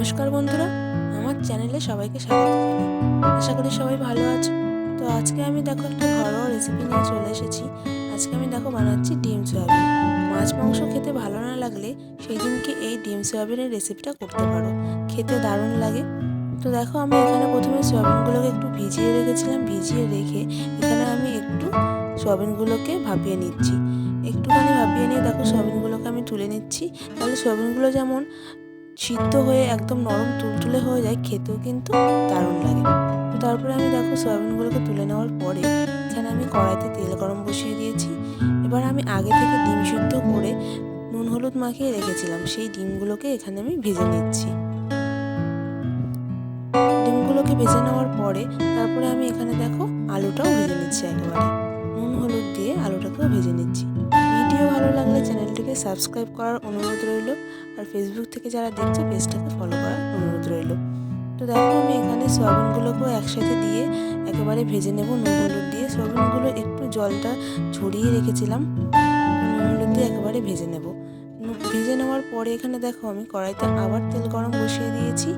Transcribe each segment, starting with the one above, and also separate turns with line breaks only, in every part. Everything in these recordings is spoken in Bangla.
নমস্কার বন্ধুরা, আমার চ্যানেলে সবাইকে স্বাগত আশা করি সবাই ভালো আছো। তো আজকে আমি দেখো একটা ঘরোয়া রেসিপি নিয়ে চলে এসেছি। আজকে আমি দেখো বানাচ্ছি ডিম সয়াবিন। মাছ, মাংস খেতে ভালো না লাগলে সেই দিনকে এই ডিম সয়াবিনের রেসিপিটা করতে পারো। খেতে দারুণ লাগে। তো দেখো আমি এখানে প্রথমে সয়াবিনগুলোকে একটু ভিজিয়ে রেখেছিলাম। ভিজিয়ে রেখে এখানে আমি একটু সয়াবিনগুলোকে ভাপিয়ে নিচ্ছি। একটুখানি ভাপিয়ে নিয়ে দেখো সয়াবিনগুলোকে আমি তুলে নিচ্ছি। তাহলে সয়াবিনগুলো যেমন সিদ্ধ হয়ে একদম নরম তুলতুলে হয়ে যায়, খেতেও কিন্তু দারুণ লাগে। তারপরে আমি দেখো সয়াবিনগুলোকে তুলে নেওয়ার পরে এখানে আমি কড়াইতে তেল গরম বসিয়ে দিয়েছি। এবার আমি আগে থেকে ডিম সিদ্ধ করে নুন হলুদ মাখিয়ে রেখেছিলাম, সেই ডিমগুলোকে এখানে আমি ভেজে নিচ্ছি। ডিমগুলোকে ভেজে নেওয়ার পরে তারপরে আমি এখানে দেখো আলুটাও ভেজে নিচ্ছি একেবারে। নুন হলুদ দিয়ে আলুটাকেও ভেজে নিচ্ছি। ভিডিও ভালো লাগলে চ্যানেলটিকে সাবস্ক্রাইব করার অনুরোধ রইল। আর ফেসবুক থেকে যারা দেখছে, পেজটাকে ফলো করার অনুরোধ রইল। তো দেখো, আমি এখানে সয়াবিনগুলোকেও একসাথে দিয়ে একেবারে ভেজে নেব। নুন হলুদ দিয়ে সয়াবিনগুলো একটু জলটা ছড়িয়ে রেখেছিলাম। নুন হলুদ দিয়ে একেবারে ভেজে নেব। ভেজে নেওয়ার পরে এখানে দেখো, আমি কড়াইতে আবার তেল গরম বসিয়ে দিয়েছি।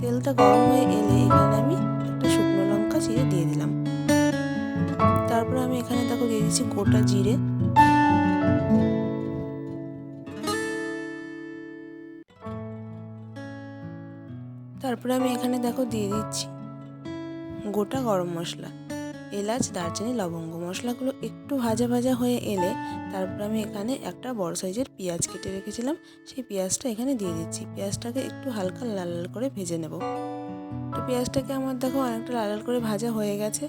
তেলটা গরম হয়ে এলে এখানে আমি একটা শুকনো লঙ্কা চিড়ে দিয়ে দিলাম। তারপরে আমি এখানে দেখো দিয়ে দিচ্ছি গোটা জিরে। তারপরে আমি এখানে দেখো দিয়ে দিচ্ছি। গোটা গরম মশলা, এলাচ, দারচিনি, লবঙ্গ মশলাগুলো একটু ভাজা ভাজা হয়ে এলে তারপর আমি এখানে একটা বড় সাইজের পেঁয়াজ কেটে রেখেছিলাম। সেই পেঁয়াজটা এখানে দিয়ে দিচ্ছি। পেঁয়াজটাকে একটু হালকা লাল লাল করে ভেজে নেব। তো পেঁয়াজটাকে আমার দেখো অনেকটা লাল লাল করে ভাজা হয়ে গেছে।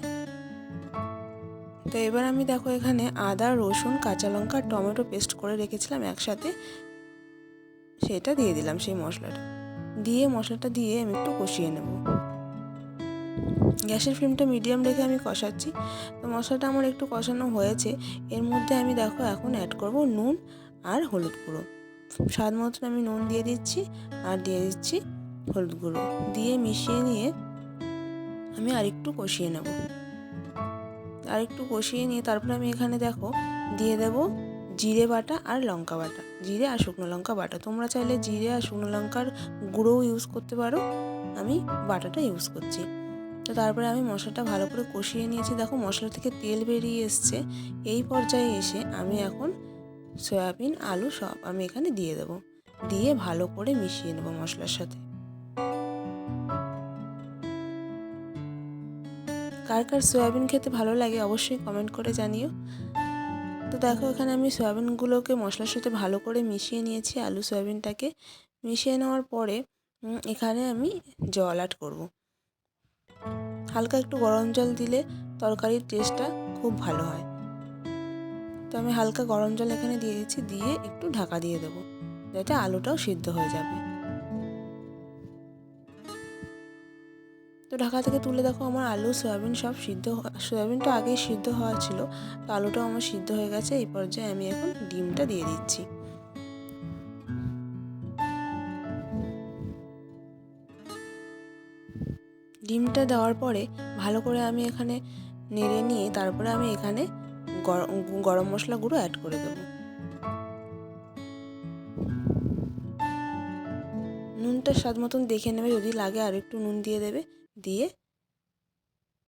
তো এবার আমি দেখো এখানে আদা, রসুন, কাঁচা লঙ্কা, টমেটো পেস্ট করে রেখেছিলাম একসাথে। সেটা দিয়ে দিলাম সেই মশলাটা। দিয়ে মশলাটা দিয়ে আমি একটু কষিয়ে নেব। গ্যাসের ফ্লেমটা মিডিয়াম রেখে আমি কষাচ্ছি। তো মশলাটা আমার একটু কষানো হয়েছে। এর মধ্যে আমি দেখো এখন অ্যাড করব নুন আর হলুদ গুঁড়ো। স্বাদ মতন আমি নুন দিয়ে দিচ্ছি আর দিয়ে দিচ্ছি হলুদ গুঁড়ো। দিয়ে মিশিয়ে নিয়ে আমি আরেকটু কষিয়ে নেব। আরেকটু কষিয়ে নিয়ে তারপরে আমি এখানে দেখো দিয়ে দেব জিরে বাটা আর লঙ্কা বাটা। জিরে আর শুকনো লঙ্কা বাটা। তোমরা চাইলে জিরে আর শুকনো লঙ্কার গুঁড়োও ইউজ করতে পারো। আমি বাটাটা ইউজ করছি। তো তারপরে আমি মশলাটা ভালো করে কষিয়ে নিয়েছি। দেখো মশলা থেকে তেল বেরিয়ে এসছে। এই পর্যায়ে এসে আমি এখন সয়াবিন, আলু সব আমি এখানে দিয়ে দেব। দিয়ে ভালো করে মিশিয়ে নেব মশলার সাথে। কার কার সয়াবিন খেতে ভালো লাগে অবশ্যই কমেন্ট করে জানিও। তো দেখো এখানে আমি সয়াবিনগুলোকে মশলার সাথে ভালো করে মিশিয়ে নিয়েছি, আলু সয়াবিনটাকে। মিশিয়ে নেওয়ার পরে এখানে আমি জল অ্যাড করব। হালকা একটু গরম জল দিলে তরকারির টেস্টটা খুব ভালো হয়। তো আমি হালকা গরম জল এখানে দিয়ে দিচ্ছি, দিয়ে একটু ঢাকা দিয়ে দেবো, যাতে আলুটাও সিদ্ধ হয়ে যাবে। তো ঢাকা থেকে তুলে দেখো আমার আলু, সয়াবিন সব সিদ্ধ সয়াবিনটা আগেই সিদ্ধ হওয়া ছিল। তো আলুটাও আমার সিদ্ধ হয়ে গেছে, এই পর্যায়ে আমি এখন ডিমটা দিয়ে দিচ্ছি। ডিমটা দেওয়ার পরে ভালো করে আমি এখানে নেড়ে নিয়ে তারপরে আমি এখানে গরম মশলা গুঁড়ো অ্যাড করে দেবো। নুনটা স্বাদ মতন দেখে নেবে, যদি লাগে আর একটু নুন দিয়ে দেবে। দিয়ে